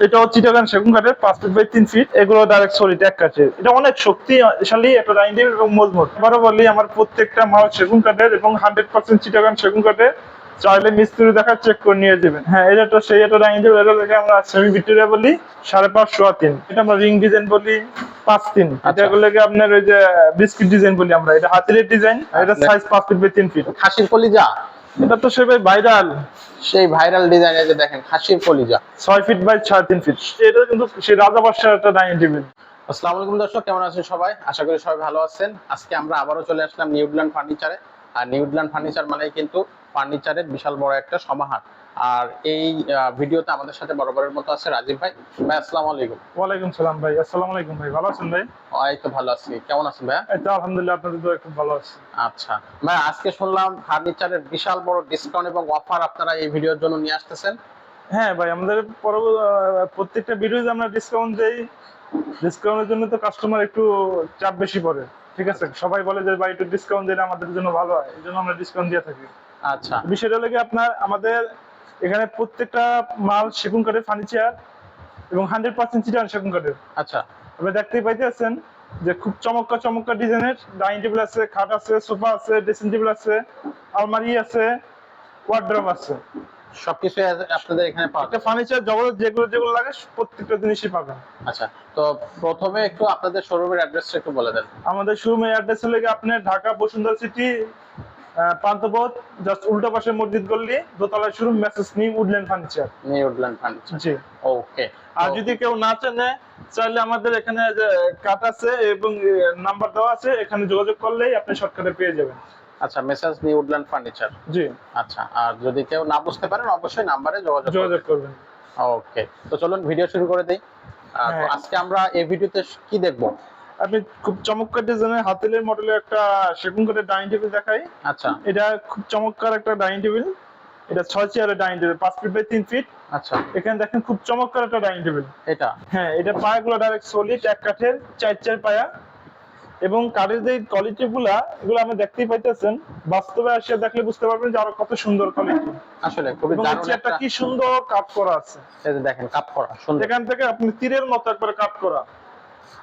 এটা হচ্ছে চিটাগান সেগুন কাঠের পাঁচ ফিট বাই তিন ফিট এগুলো ডাইরেক্ট সলিড এক কাঠের এটা অনেক শক্তিশালী একটা এবং মজবুত। আবারও বলি আমার প্রত্যেকটা মাল সেগুন কাঠের এবং হান্ড্রেড পার্সেন্ট চিটাগান সেগুন কাঠের চাইলে মিস্ত্রি দেখা চেক করে নিয়ে যাবেন। হ্যাঁ এটা তো সেই ডাইনিং টেবিল এটা থেকে আমরা সেমি ভিক্টোরিয়া বলি সাড়ে পাঁচ সোয়া তিন। এটা আমরা রিং ডিজাইন বলি পাঁচ তিন। এটা আচ্ছা। গুলোকে আপনার ওই যে বিস্কিট ডিজাইন বলি আমরা। এটা হাতিরের ডিজাইন এটা আচ্ছা। সাইজ পাঁচ ফিট বাই তিন ফিট খাসির কলিজা? এটা তো ভাইরাল সেই ভাইরাল ডিজাইনে যে দেখেন খাসির কলিজা। ছয় ফিট বাই ছয় তিন ফিট এটা কিন্তু সেই রাজা একটা ডাইনিং টেবিল আসসালামু আলাইকুম দর্শক কেমন আছেন সবাই? আশা করি সবাই ভালো আছেন। আজকে আমরা আবারও চলে আসলাম নিউডল্যান্ড ফার্নিচারে আর নিউডল্যান্ড ফার্নিচার মানেই কিন্তু ফার্নিচারের বিশাল বড় একটা সমাহার। আর এই ভিডিওতে আমাদের সাথে বরাবরের মতো আছে রাজীব ভাই। ভাই আসসালামু আলাইকুম। ওয়ালাইকুম সালাম ভাই আসসালামু আলাইকুম ভাই ভালো আছেন ভাই? এই তো ভালো আছি। কেমন আছেন ভাই এই তো আলহামদুলিল্লাহ আপনাদের তো খুব ভালো আছি। আচ্ছা। ভাই আজকে শুনলাম ফার্নিচারের বিশাল বড় ডিসকাউন্ট এবং অফার আপনারা এই ভিডিওর জন্য নিয়ে আসতেছেন। হ্যাঁ ভাই আমাদের প্রত্যেকটা ভিডিওতে আমরা ডিসকাউন্ট দেই। ডিসকাউন্টের জন্য তো কাস্টমার একটু চাপ বেশি পড়ে ঠিক আছে? সবাই বলে যে ভাই একটু ডিসকাউন্ট দিলে আমাদের জন্য ভালো হয় এই জন্য আমরা ডিসকাউন্ট দিয়ে থাকি। আচ্ছা। বিষয়টা হলো কি আপনার আমাদের এখানে প্রত্যেকটা মাল সেগুন কাঠের ফার্নিচার এবং হান্ড্রেড পার্সেন্ট চিটান সেগুন কাঠের। আচ্ছা। আপনি দেখতেই পাইতেছেন যে খুব চমৎকার চমৎকার ডিজাইনের ডাইনিং টেবিল আছে খাট আছে সোফা আছে ড্রেসিং টেবিল আছে আলমারি আছে ওয়ার্ড্রপ আছে। সবকিছু আপনাদের এখানে পাওয়া একটা ফার্নিচার জগৎ যেগুলো যেগুলো লাগে প্রত্যেকটা জিনিসই পাবেন। আচ্ছা তো প্রথমে একটু আপনাদের শোরুমের অ্যাড্রেসটা একটু বলে দেন। আমাদের শোরুমের অ্যাড্রেস হলে আপনার ঢাকা বসুন্ধরা সিটি প্রান্তপথ জাস্ট উল্টো পাশে মসজিদ গল্লি দোতলায় showroom message new woodland furniture new woodland furniture জি। ওকে আর যদি কেউ না চেনে চাইলে আমাদের এখানে যে কাট আছে এবং নাম্বার দেওয়া আছে এখানে যোগাযোগ করলেই আপনি শর্টকাটে পেয়ে যাবেন। আচ্ছা মেসেজ নিউডল্যান্ড ফার্নিচার জি। আচ্ছা আর যদি কেউ না বুঝতে পারেন অবশ্যই নাম্বারে যোগাযোগ যোগাযোগ করবেন। ওকে তো চলুন ভিডিও শুরু করে দেই। তো হ্যাঁ। আজকে আমরা এই ভিডিওতে কি দেখব? আপনি খুব চমৎকার ডিজাইনের হাতেলের মডেলের একটা সেগুন কাঠের ডাইনিং টেবিল দেখাই। আচ্ছা। এটা খুব চমৎকার একটা ডাইনিং টেবিল এটা ছয় চেয়ারের ডাইনিং টেবিল পাঁচ ফিট বাই তিন ফিট আচ্ছা। এখানে দেখেন খুব চমৎকার একটা ডাইনিং টেবিল এটা? হ্যাঁ এটা পায়াগুলো ডাইরেক্ট সলিড এক কাঠের চার চার পায়া। এবং কাঠের যে কোয়ালিটি গুলা এগুলো আপনি দেখতেই পাইতেছেন। বাস্তবে আসিয়া দেখলে বুঝতে পারবেন যে আরও কত সুন্দর কোয়ালিটি আসলে খুবই দারুণ একটা কি সুন্দর কাট করা আছে। এই যে দেখেন কাপ করা সুন্দর। এখান থেকে আপনি তীরের মতো একবার কাট করা।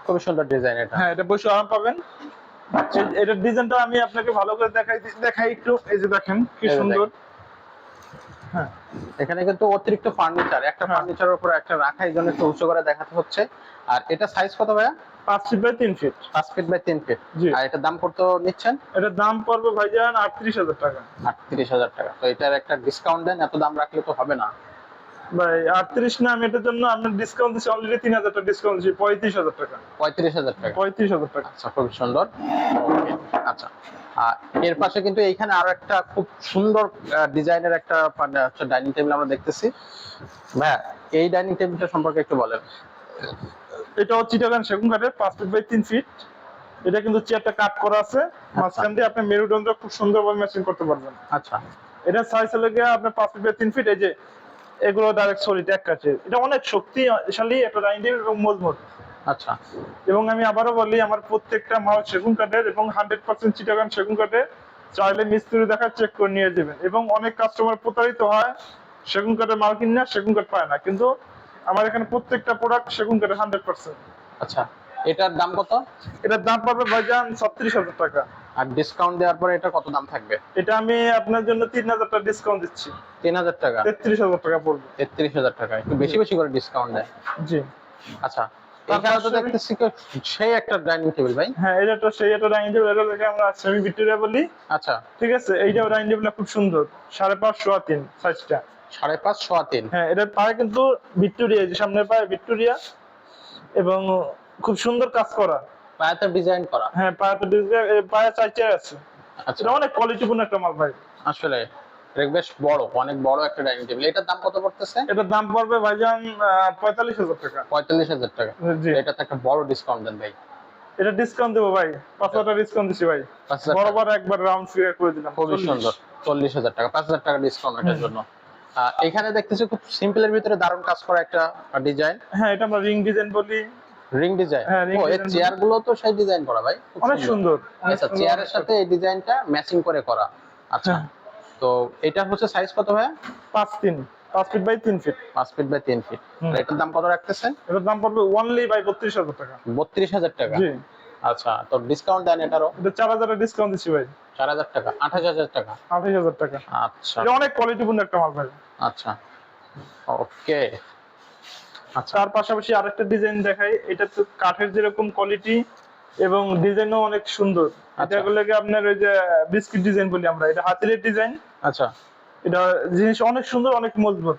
খুবই সুন্দর ডিজাইন এটা। হ্যাঁ এটা বসে আরাম পাবেন। এটার ডিজাইনটা আমি আপনাকে ভালো করে দেখাই দেখাই একটু। এই যে দেখেন কি সুন্দর। হ্যাঁ। এখানে কিন্তু অতিরিক্ত ফার্নিচার একটা হ্যাঁ। ফার্নিচারের উপর একটা রাখা এই জন্য একটু উঁচু করে দেখাতে হচ্ছে। আর এটা সাইজ কত ভাইয়া? পাঁচ ফিট বাই তিন ফিট পাঁচ ফিট বাই তিন ফিট আর এটার দাম কত নিচ্ছেন? এটার দাম পড়বে ভাইজান আটত্রিশ হাজার টাকা। আটত্রিশ হাজার টাকা। তো এটার একটা ডিসকাউন্ট দেন এত দাম রাখলে তো হবে না। ভাই আটত্রিশ না আমি এটার জন্য আপনার ডিসকাউন্ট দিচ্ছি অলরেডি তিন হাজার টাকা ডিসকাউন্ট দিচ্ছি পঁয়ত্রিশ হাজার টাকা। পঁয়ত্রিশ হাজার টাকা। পঁয়ত্রিশ হাজার টাকা। আচ্ছা খুব সুন্দর। আচ্ছা আর এর পাশে কিন্তু এইখানে আরও একটা খুব সুন্দর ডিজাইনের একটা ডাইনিং টেবিল আমরা দেখতেছি। ভাইয়া এই ডাইনিং টেবিলটা সম্পর্কে একটু বলেন। এটা হচ্ছে চিটাগান সেগুন কাঠের পাঁচ ফিট বাই তিন ফিট এটা কিন্তু চেয়ারটা কাট করা আছে। মাঝখান দিয়ে আপনি মেরুদণ্ড খুব সুন্দরভাবে ম্যাচিং করতে পারবেন। আচ্ছা। এটা সাইজ হলে গিয়ে আপনার পাঁচ ফিট বাই তিন ফিট এই যে এগুলো ডাইরেক্ট সলিড এক কাছে। এটা অনেক শক্তিশালী একটা টেবিল এবং মজবুত। আচ্ছা। এবং আমি আবারও বলি আমার প্রত্যেকটা মাল সেগুন কাঠের এবং হান্ড্রেড পার্সেন্ট চিটাগান সেগুন কাঠের চাইলে মিস্ত্রি দেখা চেক করে নিয়ে যাবেন। এবং অনেক কাস্টমার প্রতারিত হয় সেগুন কাঠের মাল কিনে না সেগুন কাঠ পায় না। কিন্তু আমার এখানে প্রত্যেকটা প্রোডাক্ট সেগুন কাঠের হান্ড্রেড পার্সেন্ট আচ্ছা। এটার দাম কত? এটার দাম পাবে ভাইজান ছত্রিশ হাজার টাকা। আর ডিসকাউন্ট দেওয়ার পরে এটা কত দাম থাকবে? এটা আমি আপনার জন্য তিন হাজার টাকা ডিসকাউন্ট দিচ্ছি। তিন হাজার টাকা? তেত্রিশ হাজার টাকা পড়বে। তেত্রিশ হাজার টাকা। একটু বেশি বেশি করে ডিসকাউন্ট দেয়। জি। আচ্ছা এখানে তো দেখতেছি সেই একটা ডাইনিং টেবিল ভাই। হ্যাঁ এটা তো সেই একটা ডাইনিং টেবিল এটা দেখে আমরা সেমি ভিক্টোরিয়া বলি। আচ্ছা। ঠিক আছে এইটাও ডাইনিং টেবিল খুব সুন্দর। সাড়ে পাঁচ সোয়া তিন সাইজটা সাড়ে পাঁচ সোয়া তিন। হ্যাঁ এটার পায়ে কিন্তু ভিক্টোরিয়া যে সামনের পায়ে ভিক্টোরিয়া এবং খুব সুন্দর কাজ করা। পায়াতে ডিজাইন করা। হ্যাঁ পায়ে তো ডিজাইন- পায়ে চাই চেয়ার আছে। আচ্ছা। অনেক কোয়ালিটিপূর্ণ একটা মাল ভাই। আসলে বেশ বড় অনেক বড় একটা ডাইনিং টেবিল এটার দাম কত পড়তেছে? এটার দাম পড়বে ভাইজান পঁয়তাল্লিশ হাজার টাকা। পঁয়তাল্লিশ হাজার টাকা। জি। এটাতে একটা বড় ডিসকাউন্ট দেন ভাই। এটা ডিসকাউন্ট দেবো ভাই। পাঁচ হাজার টাকা ডিসকাউন্ট দিচ্ছি ভাই। বরাবর একবার রাউন্ড ফিগার করে দিলাম। খুবই সুন্দর। চল্লিশ হাজার টাকা পাঁচ হাজার টাকা ডিসকাউন্ট এটার জন্য। এখানে দেখতেছি খুব সিম্পলের ভিতরে দারুণ কাজ করা একটা ডিজাইন হ্যাঁ এটা আমরা রিং ডিজাইন বলি। রিং ডিজাইন হ্যাঁ, ও এই চেয়ারগুলো তো সেই ডিজাইন করা ভাই অনেক সুন্দর। আচ্ছা চেয়ারের সাথে এই ডিজাইনটা ম্যাচিং করে করা। আচ্ছা হ্যাঁ। তো এটা হচ্ছে সাইজ কত ভাই পাঁচ তিন পাঁচ ফিট বাই তিন ফিট পাঁচ ফিট বাই তিন ফিট এটার দাম কত রাখতেছেন এটার দাম পড়বে ওনলি বাই বত্রিশ হাজার টাকা। বত্রিশ হাজার টাকা। জি। আচ্ছা তো ডিসকাউন্ট দেন এটারও? এটা চার হাজারের ডিসকাউন্ট দিচ্ছি ভাই। চার হাজার টাকা আঠাশ হাজার টাকা। আঠাশ হাজার টাকা। আচ্ছা। এটা অনেক কোয়ালিটিপূর্ণ একটা মাল ভাই। আচ্ছা ওকে। আচ্ছা তার পাশাপাশি আরেকটা ডিজাইন দেখাই। এটা তো কাঠের যেরকম কোয়ালিটি এবং ডিজাইনও অনেক সুন্দর। আচ্ছা। এটা গুলোকে আপনার ওই যে বিস্কিট ডিজাইন বলি আমরা। এটা হাতিলের ডিজাইন আচ্ছা। এটা জিনিস অনেক সুন্দর অনেক মজবুত।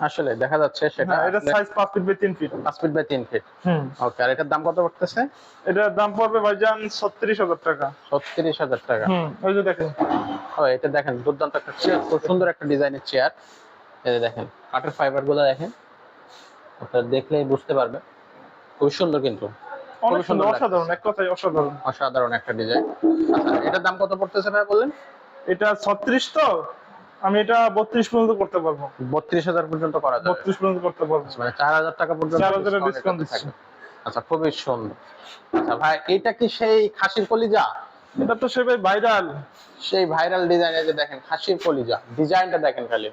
আসলে দেখা যাচ্ছে সেটা হ্যাঁ, এটা সাইজ পাঁচ ফিট বাই তিন ফিট পাঁচ ফিট বাই তিন ফিট হুম। ওকে আর এটার দাম কত পড়তেছে? এটার দাম পড়বে ভাইজান ছত্রিশ হাজার টাকা। ছত্রিশ হাজার টাকা। হুম ওই যে দেখেন। ও এটা দেখেন দুর্দান্ত একটা চেয়ার খুব সুন্দর একটা ডিজাইনের চেয়ার এই যে দেখেন কাঠের ফাইবারগুলো দেখেন। ওটা দেখলেই বুঝতে পারবে। খুব সুন্দর কিন্তু। অনেক সুন্দর অসাধারণ এক কথায় অসাধারণ। অসাধারণ একটা ডিজাইন আচ্ছা এটার দাম কত পড়তেছে ভাই বললেন? এটা ছত্রিশ তো? আমি এটা বত্রিশ পর্যন্ত করতে পারব। বত্রিশ হাজার পর্যন্ত করা যাবে। বত্রিশ পর্যন্ত করতে পারব। মানে চার হাজার টাকা পর্যন্ত 4,000 এর discount discount দিচ্ছি। থাকবে। আচ্ছা খুবই সুন্দর। আচ্ছা ভাই এটা কি সেই খাসির কলিজা? এটা তো সে ভাই ভাইরাল। সেই ভাইরাল ডিজাইনে যে দেখেন খাসির কলিজা। ডিজাইনটা দেখেন খালি।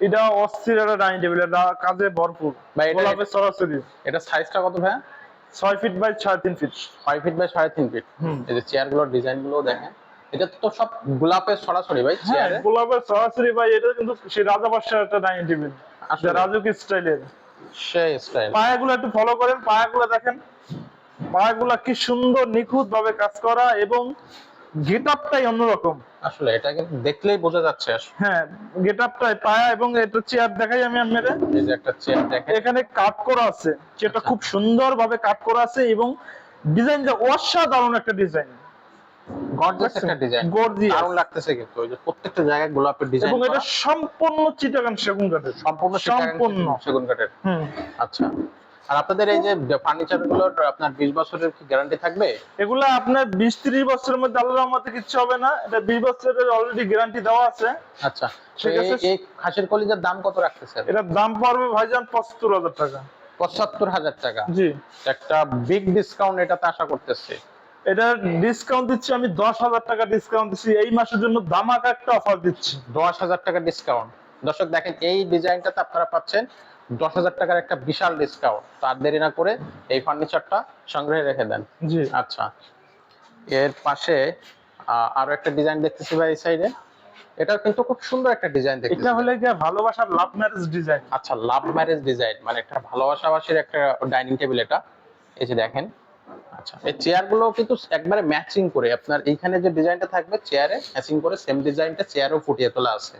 এটা অস্থির একটা ডাইনিং টেবিল এটা কাজে ভরপুর। ভাই, এটা- গোলাপের সরাসরি। এটা সাইজটা কত ভাই ছয় ফিট বাই সাড়ে তিন ফিট ছয় ফিট বাই সাড়ে তিন ফিট এই যে চেয়ারগুলোর ডিজাইনগুলো দেখেন। এটা তো সব গোলাপের সরাসরি ভাই হ্যাঁ গোলাপের সরাসরি ভাই এটা কিন্তু সেই রাজা বাদশার একটা ডাইনিং টেবিল। আসলে। রাজুক স্টাইলের। সেই স্টাইল পায়াগুলো একটু ফলো করেন পায়াগুলো দেখেন। পায়াগুলো কি সুন্দর নিখুঁত ভাবে কাজ করা এবং গেট আপটাই অন্যরকম। আসলে এটা কিন্তু দেখলেই বোঝা যাচ্ছে হ্যাঁ গেট আপটাই পায়া এবং এটা চেয়ার দেখাই আমি আপনাদের। এই যে একটা চেয়ার দেখেন। এখানে কাট করা আছে। যেটা আচ্ছা। খুব সুন্দর ভাবে কাট করা আছে এবং ডিজাইনটা অসাধারণ একটা ডিজাইন। গর্জিয়াস একটা ডিজাইন। গর্জিয়াস দারুণ লাগতেছে কিন্তু। ওই যে প্রত্যেকটা জায়গায় গোলাপের ডিজাইন এবং এটা সম্পূর্ণ সেগুন কাঠের সম্পূর্ণ সম্পূর্ণ। সেগুন কাঠের আচ্ছা। আর আপনাদের এই যে ফার্নিচারগুলোর আপনার বিশ বছরের কি গ্যারান্টি থাকবে? এগুলা আপনার বিশ ত্রিশ বছরের মধ্যে আল্লাহর রহমতে কিচ্ছু হবে না। এটা বিশ বছরের অলরেডি গ্যারান্টি দেওয়া আছে। আচ্ছা। এই- খাসির কলিজার দাম কত এটার দাম পড়বে ভাইজান পঁচাত্তর হাজার টাকা। পঁচাত্তর হাজার টাকা। জি। একটা বিগ ডিসকাউন্ট এটাতে আশা করতেছি। এটার ডিসকাউন্ট দিচ্ছি আমি দশ হাজার টাকা ডিসকাউন্ট দিচ্ছি। এই মাসের জন্য দামাকা একটা অফার দিচ্ছি। দশ হাজার টাকা ডিসকাউন্ট দর্শক দেখেন এই ডিজাইনটাতে আপনারা পাচ্ছেন দশ হাজার টাকার একটা বিশাল ডিসকাউন্ট তার দেরি না করে এই ফার্নিচারটা সংগ্রহে রেখে দেন। জি। আচ্ছা। এর পাশে আরও একটা ডিজাইন দেখতেছি ভাই এই সাইডে এটা কিন্তু খুব সুন্দর একটা ডিজাইন দেখতেছি। এটা হলে গিয়ে ভালোবাসার লাভ ম্যারেজ ডিজাইন আচ্ছা লাভ ম্যারেজ ডিজাইন মানে একটা ভালোবাসাবাসীর একটা ডাইনিং টেবিল এটা। এই যে দেখেন। আচ্ছা এই চেয়ারগুলো কিন্তু একবারে ম্যাচিং করে। আপনার এইখানে যে ডিজাইনটা থাকবে চেয়ারে ম্যাচিং করে সেম ডিজাইনটা চেয়ারও ফুটিয়ে তোলা আছে।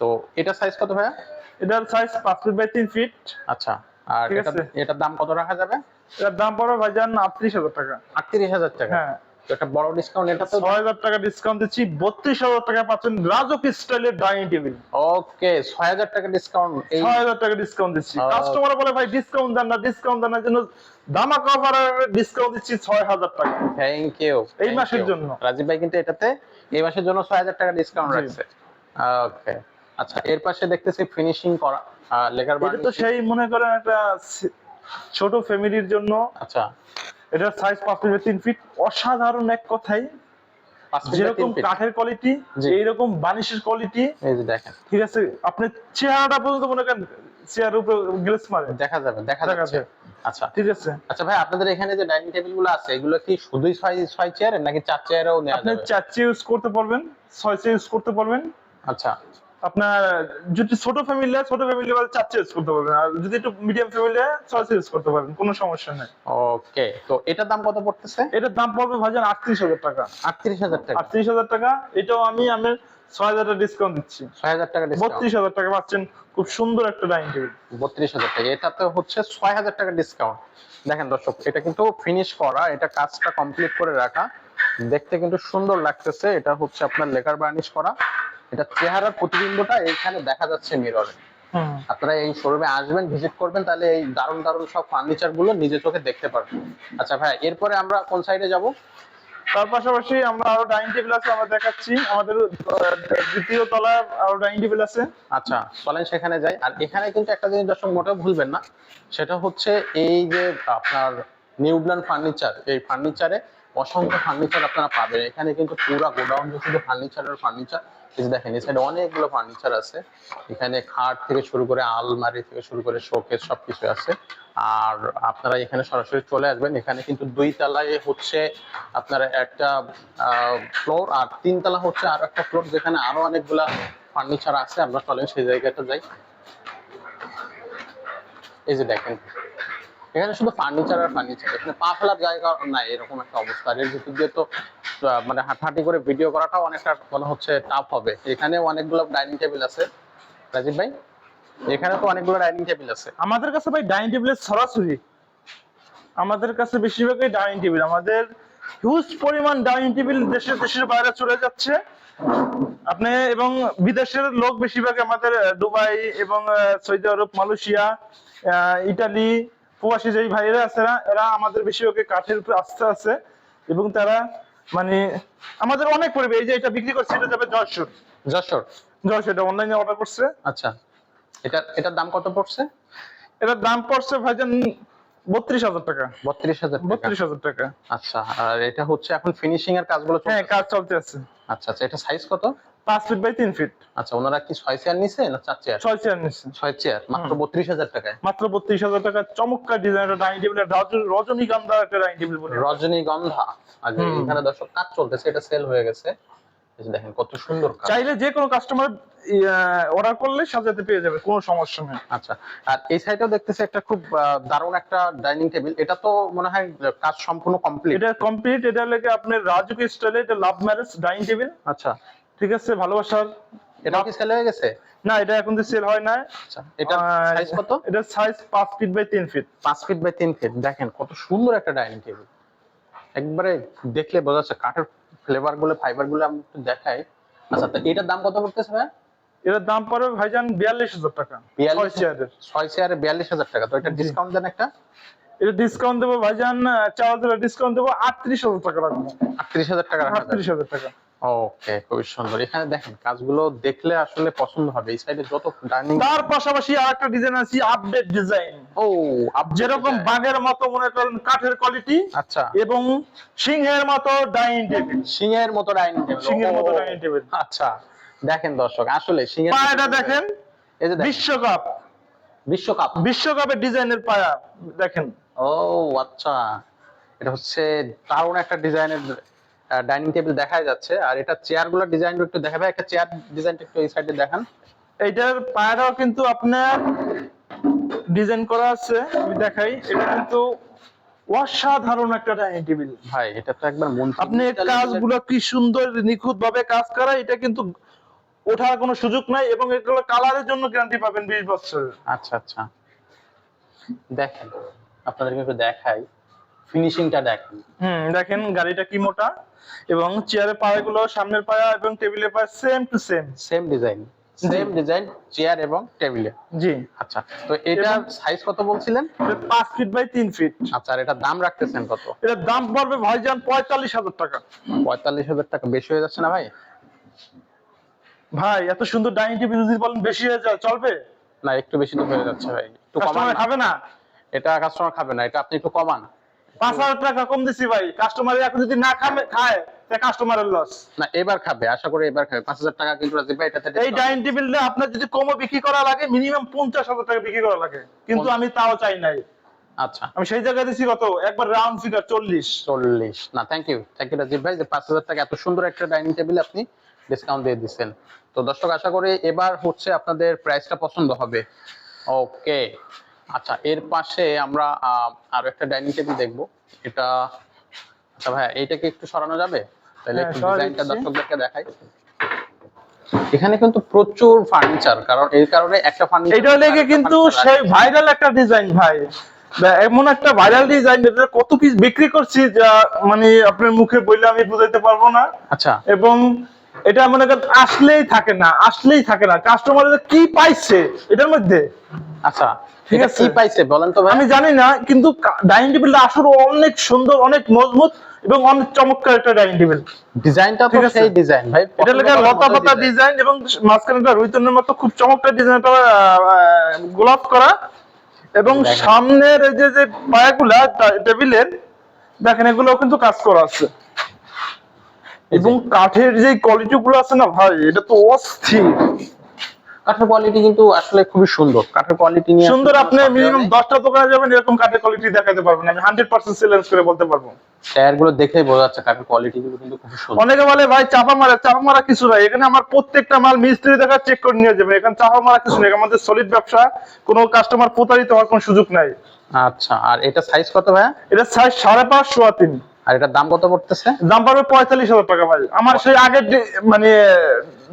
তো এটা সাইজ কত ভাইয়া? এটার সাইজ পাঁচ ফিট বাই তিন ফিট আচ্ছা আর এটা এটার দাম কত রাখা যাবে? এটার দাম পড়বে ভাইজান আটত্রিশ হাজার টাকা। আটত্রিশ হাজার টাকা। হ্যাঁ। একটা বড় ডিসকাউন্ট এটা তো ছয় হাজার টাকা ডিসকাউন্ট দিচ্ছি বত্রিশ হাজার টাকা পাচ্ছেন রাজক স্টাইলের ডাইনিং টেবিল ওকে ছয় হাজার টাকা ডিসকাউন্ট এই ছয় হাজার টাকা ডিসকাউন্ট দিচ্ছি। কাস্টমার বলে ভাই ডিসকাউন্ট দেন না ডিসকাউন্ট দেন না। জন্য দামা কভার ডিসকাউন্ট দিচ্ছি ছয় হাজার টাকা। থ্যাংক ইউ এই মাসের জন্য। রাজীব ভাই কিন্তু এটাতে এই মাসের জন্য ছয় হাজার টাকা ডিসকাউন্ট। রাখছে। ওকে। আচ্ছা এর পাশে দেখতেছি ফিনিশিং করা লেখার এটা তো সেই মনে করেন একটা ছোট ফ্যামিলির জন্য। আচ্ছা। এটার সাইজ পাঁচ ফিট তিন ফিট। অসাধারণ এক কথাই যেরকম কাঠের কোয়ালিটি এইরকম বানিশের কোয়ালিটি এই যে দেখেন। ঠিক আছে আপনি চেহারাটা পর্যন্ত মনে করেন চেয়ারের উপরে গ্লেস মারে। দেখা যাবে দেখা যাচ্ছে। আচ্ছা। ঠিক আছে। আচ্ছা ভাই আপনাদের এখানে যে ডাইনিং টেবিলগুলো আছে এগুলো কি শুধুই ছয় ছয় চেয়ারের নাকি চার চেয়ারেও নেওয়া যাবে? আপনি চার চেয়ে ইউজ করতে পারবেন ছয় চেয়ে ইউজ করতে পারবেন। আচ্ছা। আপনার যদি ছোট ফ্যামিলি হয় ছোট ফ্যামিলি বলে চার ইউজ করতে পারবেন। আর যদি একটু মিডিয়াম ফ্যামিলি হয় ছয় ইউজ করতে পারবেন কোনো সমস্যা নেই। ওকে তো এটার দাম কত পড়তেছে? এটার দাম পড়বে ভাইজান আটত্রিশ হাজার টাকা। আটত্রিশ হাজার টাকা। আটত্রিশ হাজার টাকা এটাও আমি আমি ছয় হাজার টাকা ডিসকাউন্ট দিচ্ছি। ছয় হাজার টাকা বত্রিশ হাজার টাকা পাচ্ছেন খুব সুন্দর একটা ডাইনিং টেবিল বত্রিশ হাজার টাকা এটাতে হচ্ছে ছয় হাজার টাকা ডিসকাউন্ট দেখেন দর্শক এটা কিন্তু ফিনিশ করা এটা কাজটা কমপ্লিট করে রাখা। দেখতে কিন্তু সুন্দর লাগতেছে এটা হচ্ছে আপনার লেকার বার্নিশ করা। এটা চেহারার প্রতিবিম্বটা এইখানে দেখা যাচ্ছে মিররে আপনারা এই শোরুমে আসবেন ভিজিট করবেন তাহলে এই দারুণ দারুণ সব ফার্নিচারগুলো নিজে চোখে দেখতে পারবেন। আচ্ছা ভাই এরপরে আমরা কোন সাইডে যাব? তার পাশাপাশি আমরা আরও ডাইনিং টেবিল আছে আমরা দেখাচ্ছি। আমাদের দ্বিতীয় তলায় আরও ডাইনিং টেবিল আছে। আচ্ছা চলেন সেখানে যাই। আর এখানে কিন্তু একটা জিনিস দর্শক মোটেও ভুলবেন না সেটা হচ্ছে এই যে আপনার নিউডল্যান্ড ফার্নিচার এই ফার্নিচারে অসংখ্য ফার্নিচার আপনারা পাবেন। এখানে কিন্তু পুরো গোডাউন শুধু ফার্নিচারের ফার্নিচার এই যে দেখেন, এই সাইডে অনেকগুলো ফার্নিচার আছে। এখানে খাট থেকে শুরু করে আলমারি থেকে শুরু করে শোকেস সবকিছু আছে। আর আপনারা এখানে সরাসরি চলে আসবেন। এখানে কিন্তু দুই তলায় হচ্ছে আপনার একটা ফ্লোর আর তিন তলা হচ্ছে আরও একটা ফ্লোর যেখানে আরও অনেকগুলা ফার্নিচার আছে। আমরা চলেন সেই জায়গাটা যাই। এই যে দেখেন। এখানে শুধু ফার্নিচার আর ফার্নিচার এখানে পা ফেলার জায়গা নাই, এরকম একটা অবস্থা। এর ভিতর দিয়ে তো মানে হাঁটাহাঁটি করে ভিডিও করাটাও অনেকটা মনে হচ্ছে টাফ হবে। এখানে অনেকগুলো ডাইনিং টেবিল আছে। রাজীব ভাই, এখানে তো অনেকগুলো ডাইনিং টেবিল আছে। আমাদের কাছে ভাই ডাইনিং টেবিলের সরাসরি। আমাদের কাছে বেশিরভাগই ডাইনিং টেবিল আমাদের হিউজ পরিমাণ ডাইনিং টেবিল দেশের দেশের বাইরে চলে যাচ্ছে। আপনি এবং বিদেশের লোক বেশিরভাগ আমাদের দুবাই এবং সৌদি আরব, মালয়েশিয়া ইটালি প্রবাসী যেই ভাইয়েরা আছে না এরা আমাদের বেশিরভাগ কাঠের উপরে আস্থা আছে এবং তারা মানে আমাদের অনেক পরিবে এই যে এটা বিক্রি করছে এটা যাবে যশোর। যশোর? যশোর এটা অনলাইনে অর্ডার করছে। আচ্ছা। এটা এটার দাম কত পড়ছে? এটার দাম পড়ছে ভাইজান বত্রিশ হাজার টাকা। বত্রিশ হাজার টাকা। বত্রিশ হাজার টাকা। আচ্ছা আর এটা হচ্ছে এখন ফিনিশিং এর কাজগুলো হ্যাঁ কাজ চলতে আছে। আচ্ছা আচ্ছা এটা সাইজ কত? পাঁচ ফিট বাই তিন ফিট আচ্ছা ওনারা কি ছয় চেয়ার নিছে না চার চেয়ার ছয় চেয়ার নিচ্ছে ছয় চেয়ার মাত্র বত্রিশ হাজার টাকায়। মাত্র বত্রিশ হাজার টাকা চমৎকার ডিজাইনের ডাইনিং টেবিল রজনীগন্ধা একটা ডাইনিং টেবিল বলে। রজনীগন্ধা। এখানে দর্শক কাজ চলতেছে এটা সেল হয়ে গেছে। দেখেন কত সুন্দর কাজ। চাইলে যে কোনো কাস্টমার অর্ডার করলে সাজাতে পেয়ে যাবে কোনো সমস্যা নেই। আচ্ছা আর এই সাইডেও দেখতেছি একটা খুব দারুণ একটা ডাইনিং টেবিল এটা তো মনে হয় কাজ সম্পূর্ণ কমপ্লিট এটা কমপ্লিট এটা লেগে আপনার রাজুকি স্টাইলে এটা লাভ ম্যারেজ ডাইনিং টেবিল আচ্ছা। ঠিক আছে ভালোবাসার এটা কি সেল হয়ে গেছে? না এটা এখন তো সেল হয় না আচ্ছা এটা সাইজ কত? এটা সাইজ পাঁচ ফিট বাই তিন ফিট পাঁচ ফিট বাই তিন ফিট দেখেন কত সুন্দর একটা ডাইনিং টেবিল একবারে দেখলে বোঝা যাচ্ছে কাঠের ফ্লেভারগুলো ফাইবারগুলো আমি একটু দেখাই। আচ্ছা তো এটার দাম কত পড়তেছে ভাই? এটার দাম পড়বে ভাইজান বিয়াল্লিশ হাজার টাকা। ছয় চেয়ারের ছয় চেয়ারে বিয়াল্লিশ হাজার টাকা। তো এটা ডিসকাউন্ট দেন একটা। এটা ডিসকাউন্ট দেবো ভাইজান চার হাজার ডিসকাউন্ট দেবো আটত্রিশ হাজার টাকা রাখব। আটত্রিশ হাজার টাকা। আটত্রিশ হাজার টাকা। ওকে খুবই সুন্দর। এখানে দেখেন কাজগুলো দেখলে আসলে পছন্দ হবে। এই সাইডে যত ডাইনিং তার পাশাপাশি আর একটা ডিজাইন আছে আপডেট ডিজাইন ও যেরকম বাঘের মতো মনে করেন কাঠের কোয়ালিটি আচ্ছা। এবং সিংহের মতো ডাইনিং টেবিল সিংহের মতো ডাইনিং টেবিল সিংহের মতো ডাইনিং টেবিল আচ্ছা। দেখেন দর্শক আসলে সিংহের পায়াটা দেখেন এই যে বিশ্বকাপ। বিশ্বকাপ। বিশ্বকাপের ডিজাইনের পায়া দেখেন। ও আচ্ছা। এটা হচ্ছে দারুণ একটা ডিজাইনের ডাইনিং টেবিল দেখা যাচ্ছে। আর এটা চেয়ারগুলোর ডিজাইন একটু দেখাবে একটা চেয়ার ডিজাইনটা একটু এই সাইডে দেখান। এইটার পায়াটাও কিন্তু আপনার ডিজাইন করা আছে। আমি দেখাই। এটা কিন্তু অসাধারণ একটা ডাইনিং টেবিল ভাই এটা তো একবার মন আপনি কাজগুলো কি সুন্দর নিখুঁত ভাবে কাজ করা এটা কিন্তু ওঠার কোনো সুযোগ নাই এবং এগুলো কালারের জন্য গ্যারান্টি পাবেন বিশ বছর আচ্ছা আচ্ছা। দেখেন আপনাদেরকে একটু দেখাই। ফিনিশিংটা দেখেন হুম দেখেন গাড়িটা কি মোটা এবং চেয়ারের পায়াগুলো সামনের পায়া এবং টেবিলের পায়া same to same same design same design chair এবং টেবিলে জি। আচ্ছা তো এটার সাইজ কত বলছিলেন? এটা পাঁচ ফিট বাই তিন ফিট আচ্ছা আর এটার দাম রাখতেছেন কত? এটার দাম পড়বে ভাইজান পঁয়তাল্লিশ হাজার টাকা। পঁয়তাল্লিশ হাজার টাকা বেশি হয়ে যাচ্ছে না ভাই? ভাই এত সুন্দর ডাইনিং টেবিল যদি বলেন বেশি হয়ে যায় চলবে? না একটু বেশি তো হয়ে যাচ্ছে ভাই। একটু কমান খাবে না। এটা কাস্টমার খাবে না এটা আপনি একটু কমান। পাঁচ হাজার টাকা কম দিছি ভাই। কাস্টমার এখন যদি না খাবে খায় কাস্টমারের লস না এবার খাবে আশা করি এবার খাবে। পাঁচ হাজার টাকা কিন্তু রাজীব ভাই এটাতে এই ডাইনিং টেবিলটা আপনার যদি কমও বিক্রি করা লাগে মিনিমাম পঞ্চাশ হাজার টাকা বিক্রি করা লাগে। কিন্তু আমি তাও চাই নাই। আচ্ছা। আমি সেই জায়গায় দিছি কত? একবার রাউন্ড ফিগার চল্লিশ। চল্লিশ। না thank you thank you Rajib ভাই যে পাঁচ হাজার টাকা এত সুন্দর একটা ডাইনিং টেবিল আপনি ডিসকাউন্ট দিয়ে দিচ্ছেন তো দর্শক আশা করি এবার হচ্ছে আপনাদের প্রাইসটা পছন্দ হবে। ওকে আচ্ছা এর পাশে আমরা আরও একটা ডাইনিং টেবিল দেখব। এটা আচ্ছা ভাই এইটাকে একটু সরানো যাবে? তাহলে হ্যাঁ, একটু ডিজাইনটা দর্শকদেরকে দেখাই। এখানে কিন্তু প্রচুর ফার্নিচার কারণ এই কারণে একটা ফার্নিচার এটা লেগে কিন্তু সেই ভাইরাল একটা ডিজাইন ভাই। এমন একটা ভাইরাল ডিজাইন এটা কত পিস বিক্রি করছি যা মানে আপনার মুখে বললে আমি বুঝাইতে পারব না। আচ্ছা। এবং এটা মনে করেন আসলেই থাকে না আসলেই থাকে না। কাস্টমার কি পাইছে এটার মধ্যে। আচ্ছা ঠিক আছে। কি পাইছে বলেন তো ভাই। আমি জানি না কিন্তু ডাইনিং টেবিলটা আসলে অনেক সুন্দর অনেক মজবুত এবং অনেক চমৎকার একটা ডাইনিং টেবিল ডিজাইনটা তো সেই ডিজাইন ভাই। এটা লেগে লতা পাতা ডিজাইন এবং মাঝখানে একটা রুইতনের মতো খুব চমৎকার ডিজাইন একটা গোলাপ করা। এবং সামনের এই যে যে পায়াগুলা টেবিলের দেখেন এগুলো কিন্তু কাজ করা আছে। এবং কাঠের যে কোয়ালিটি গুলো আছে না ভাই এটা তো অস্থির। কাঠের কোয়ালিটি কিন্তু আসলে খুবই সুন্দর। কাঠের কোয়ালিটি নিয়ে সুন্দর আপনি মিনিমাম নেই। দশটা দোকানে যাবেন এরকম কাঠের কোয়ালিটি দেখাতে পারবেন। আমি হান্ড্রেড পার্সেন্ট সেলেন্স করে বলতে পারব। টায়ারগুলো দেখেই বোঝা যাচ্ছে কাঠের কোয়ালিটি গুলো কিন্তু খুব সুন্দর। অনেকে বলে ভাই চাপা মারা চাপা মারা কিছু নাই। এখানে আমার প্রত্যেকটা মাল মিস্ত্রি দেখা চেক করে নিয়ে যাবেন এখানে চাপা মারা কিছু নেই। আমাদের সলিড ব্যবসা কোনো কাস্টমার প্রতারিত হওয়ার কোনো সুযোগ নাই। আচ্ছা আর এটা সাইজ কত ভাইয়া? এটা সাইজ সাড়ে পাঁচ সোয়া তিন। আর এটার দাম কত পড়তেছে? দাম পাবে পঁয়তাল্লিশ হাজার টাকা ভাই। আমার সেই আগের যে- মানে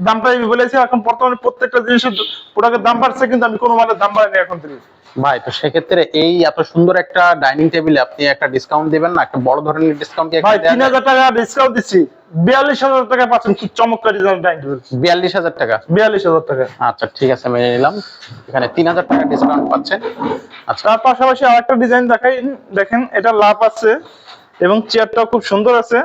দামটা আমি বলেছি এখন বর্তমানে প্রত্যেকটা জিনিসের প্রোডাক্টের দাম বাড়ছে কিন্তু আমি কোনো মালের দাম বাড়াইনি এখন থেকে। ভাই তো সেক্ষেত্রে এই এত সুন্দর একটা ডাইনিং টেবিলে আপনি একটা ডিসকাউন্ট দিবেন না? একটা বড় ধরনের ডিসকাউন্ট কি ভাই তিন হাজার টাকা ডিসকাউন্ট দিচ্ছি। বিয়াল্লিশ হাজার টাকা পাচ্ছেন খুব চমৎকার ডাইনিং টেবিল বিয়াল্লিশ হাজার টাকা? বিয়াল্লিশ হাজার টাকা। আচ্ছা ঠিক আছে মেনে নিলাম। এখানে তিন হাজার টাকা ডিসকাউন্ট পাচ্ছেন। আচ্ছা। তার পাশাপাশি আরেকটা ডিজাইন দেখাই দেখেন এটা লাভ আছে। এবং চেয়ারটাও খুব সুন্দর আছে।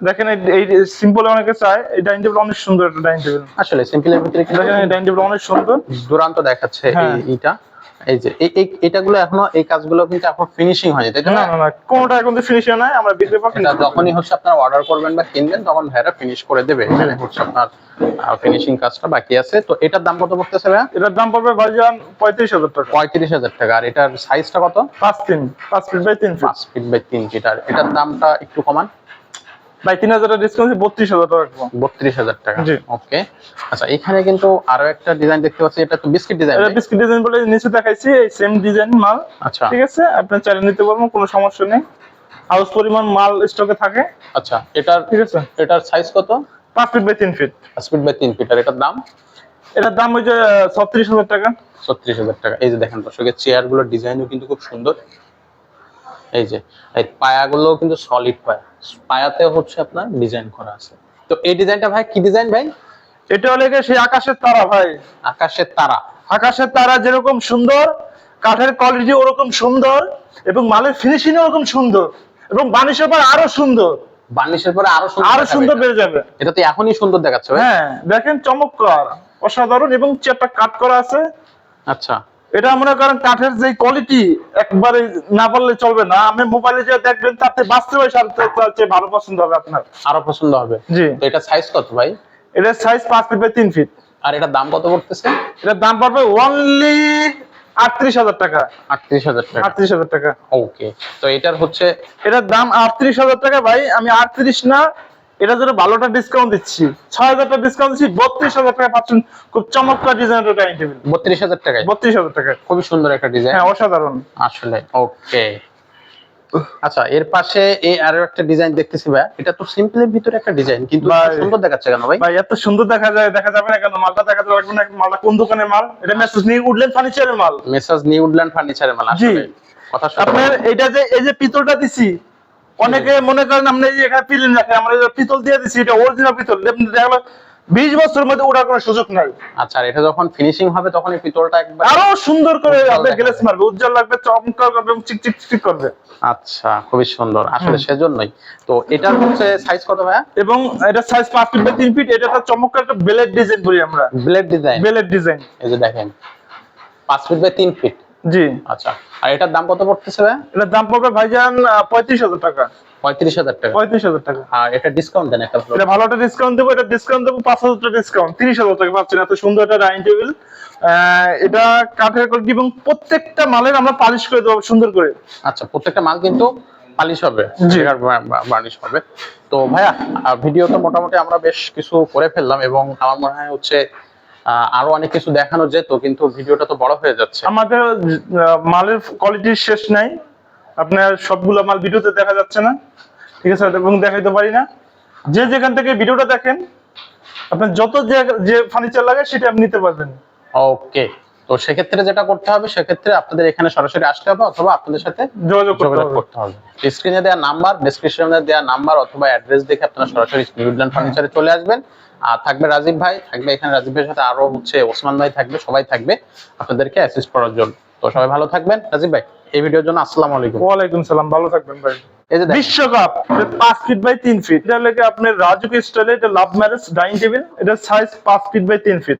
দেখেন এই- সিম্পল অনেকে চায় এই ডাইনিং টেবিল অনেক সুন্দর একটা ডাইনিং টেবিল আসলে সিম্পলের ভিতরে দেখেন এই ডাইনিং টেবিল অনেক সুন্দর। দুরান্ত দেখাচ্ছে হ্যাঁ। এই এইটা। এই যে এই এটাগুলো এখনও এই কাজগুলো কিন্তু এখন ফিনিশিং হয়নি তাই তো না? না? না না কোনটা এখন ফিনিশিং নাই আমরা বিক্রি এটা যখনই হচ্ছে আপনার অর্ডার করবেন বা কিনবেন তখন ভাইরা ফিনিশ করে দেবে এখানে হচ্ছে আপনার ফিনিশিং কাজটা বাকি আছে। তো এটার দাম কত পড়তেছে এটার দাম পড়বে ভাইজান পঁয়ত্রিশ হাজার টাকা। পঁয়ত্রিশ হাজার টাকা আর এটার সাইজটা কত? পাঁচ পাঁচ ফিট বাই তিন ফিট। ফিট বাই তিন ফিট আর এটার দামটা একটু কমান। বাই তিন হাজার ডিসকাউন্ট বত্রিশ হাজার টাকা বত্রিশ হাজার টাকা। জি। ওকে। আচ্ছা এখানে কিন্তু আরও একটা ডিজাইন দেখতে পাচ্ছি এটা তো বিস্কিট ডিজাইন এটা বিস্কিট ডিজাইন বলে নিচে দেখাইছি এই সেম ডিজাইন মাল আচ্ছা। ঠিক আছে? আপনি চাইলে নিতে পারবেন কোনো সমস্যা নেই। হাউস পরিমাণ মাল স্টকে থাকে। আচ্ছা এটার ঠিক আছে? এটার সাইজ কত? পাঁচ ফিট বাই তিন ফিট পাঁচ ফিট বাই তিন ফিট আর এটার দাম? এটার দাম ওই যে ছত্রিশ হাজার টাকা। ছত্রিশ হাজার টাকা। এই যে দেখেন দর্শকের চেয়ারগুলোর ডিজাইনও কিন্তু খুব সুন্দর। এই যে এই পায়াগুলো কিন্তু সলিড পায়া। পায়াতে হচ্ছে আপনার ডিজাইন করা আছে। তো এই ডিজাইনটা ভাই কি ডিজাইন ভাই? এটা হলে সেই আকাশের তারা ভাই। আকাশের তারা। আকাশের তারা যেরকম সুন্দর কাঠের কোয়ালিটি ওরকম সুন্দর এবং মালের ফিনিশিং ওরকম সুন্দর এবং বানিশের পর আরও সুন্দর। বানিশের পরে আরও সুন্দর আরও সুন্দর। বেড়ে যাবে। এটা তো এখনই সুন্দর দেখাচ্ছে ভাই। হ্যাঁ দেখেন চমৎকার অসাধারণ এবং চেয়ারটা কাট করা আছে। আচ্ছা। এটা মনে করেন কাঠের যে কোয়ালিটি একবারে না বললে চলবে না। আপনি মোবাইলে যে দেখবেন তাতে বাস্তবে তার ভালো পছন্দ হবে আপনার। আরও পছন্দ হবে? জি। তো এটা সাইজ কত ভাই? এটার সাইজ পাঁচ ফিট বাই তিন ফিট আর এটার দাম কত পড়তেছে? এটার দাম পড়বে অনলি আটত্রিশ হাজার টাকা। আটত্রিশ হাজার টাকা। আটত্রিশ হাজার টাকা। ওকে তো এটার হচ্ছে এটার দাম আটত্রিশ হাজার টাকা ভাই। আমি আটত্রিশ না এটা জন্য ভালোটা ডিসকাউন্ট দিচ্ছি। ছয় হাজার টাকা ডিসকাউন্ট দিচ্ছি বত্রিশ হাজার টাকা পাচ্ছেন খুব চমৎকার ডিজাইনের ডাইনিং টেবিল বত্রিশ হাজার টাকায়? বত্রিশ হাজার টাকা খুবই সুন্দর একটা ডিজাইন হ্যাঁ অসাধারণ। আসলে ওকে। আচ্ছা এর পাশে এই আরও একটা ডিজাইন দেখতেছি ভাই। এটা তো সিম্পলের ভিতরে একটা ডিজাইন কিন্তু সুন্দর দেখাচ্ছে কেন ভাই? ভাই এত সুন্দর দেখা যায় দেখা যাবে না কেন? মালটা দেখা যাবে না মালটা কোন দোকানের মাল? এটা মেসেজ নিয়ে উঠলেন ফার্নিচারের মাল। মেসেজ নিউ উডল্যান্ড ফার্নিচারের মাল আসলে। কথা শুনে আপনার এটা যে এই যে পিতলটা দিছি অনেকে মনে করেন আপনি এই এখানে পিলেন রাখে আমরা পিতল দিয়ে দিছি এটা অরিজিনাল পিতল। দেখল বিশ বছরের মধ্যে ওঠার কোনো সুযোগ নাই। আচ্ছা এটা যখন ফিনিশিং হবে তখন এই পিতলটা একবার আরও সুন্দর করে আপনি দেখা গ্লেস মারবে উজ্জ্বল লাগবে চমৎকার করবে এবং চিক চিক চিক করবে। আচ্ছা খুবই সুন্দর। আসলে সেজন্যই। তো এটার হচ্ছে সাইজ কত ভাইয়া? এবং এটা সাইজ পাঁচ ফিট বাই তিন ফিট এটা একটা চমৎকার একটা বেলেট ডিজাইন বলি আমরা। ব্লেড ডিজাইন বেলেট ডিজাইন এই যে দেখেন পাঁচ ফিট বাই তিন ফিট জি। আচ্ছা আর এটার দাম কত পড়তেছে এটার দাম পড়বে ভাইজান পঁয়ত্রিশ হাজার টাকা। পঁয়ত্রিশ হাজার টাকা। পঁয়ত্রিশ হাজার টাকা। আর এটা ডিসকাউন্ট দেন একটা এটা ভালো একটা ডিসকাউন্ট দেবো এটা ডিসকাউন্ট দেবো পাঁচ হাজার টাকা ডিসকাউন্ট তিরিশ হাজার টাকা পাচ্ছেন এত সুন্দর একটা ডাইনিং টেবিল এটা কাঠের কোয়ালিটি এবং প্রত্যেকটা মালের আমরা পালিশ করে দেবো সুন্দর করে। আচ্ছা প্রত্যেকটা মাল কিন্তু পালিশ হবে। বার্নিশ হবে। তো ভাইয়া ভিডিও তো মোটামুটি আমরা বেশ কিছু করে ফেললাম এবং আমার মনে হয় হচ্ছে আরও অনেক কিছু দেখানো যেত কিন্তু ভিডিওটা তো বড় হয়ে যাচ্ছে। আমাদের মালের কোয়ালিটির শেষ নাই। আপনার সবগুলো মাল ভিডিওতে দেখা যাচ্ছে না। ঠিক আছে এবং দেখাইতে পারি না। যে যেখান থেকে ভিডিওটা দেখেন আপনার যত যে যে ফার্নিচার লাগে সেটা আপনি নিতে পারবেন। ওকে তো সেক্ষেত্রে যেটা করতে হবে সেক্ষেত্রে আপনাদের এখানে সরাসরি আসতে হবে অথবা আপনাদের সাথে যোগাযোগ করতে হবে। করতে হবে। স্ক্রিনে দেওয়া নাম্বার ডেসক্রিপশনে দেওয়া নাম্বার অথবা অ্যাড্রেস দেখে আপনারা সরাসরি ফার্নিচারে চলে আসবেন। আর থাকবে রাজীব ভাই থাকবে এখানে রাজীব ভাইয়ের সাথে আরও হচ্ছে ওসমান ভাই থাকবে সবাই থাকবে আপনাদেরকে অ্যাসিস্ট করার জন্য। তো সবাই ভালো থাকবেন। রাজীব ভাই এই ভিডিওর জন্য আসসালামু আলাইকুম। ওয়া আলাইকুম সালাম ভালো থাকবেন ভাই। এই যে বিশ্বকাপ পাঁচ ফিট বাই তিন ফিট এটা লেগে আপনার রাজুক স্টাইলে এটা লাভ ম্যারেজ ডাইনিং টেবিল এটা সাইজ পাঁচ ফিট বাই তিন ফিট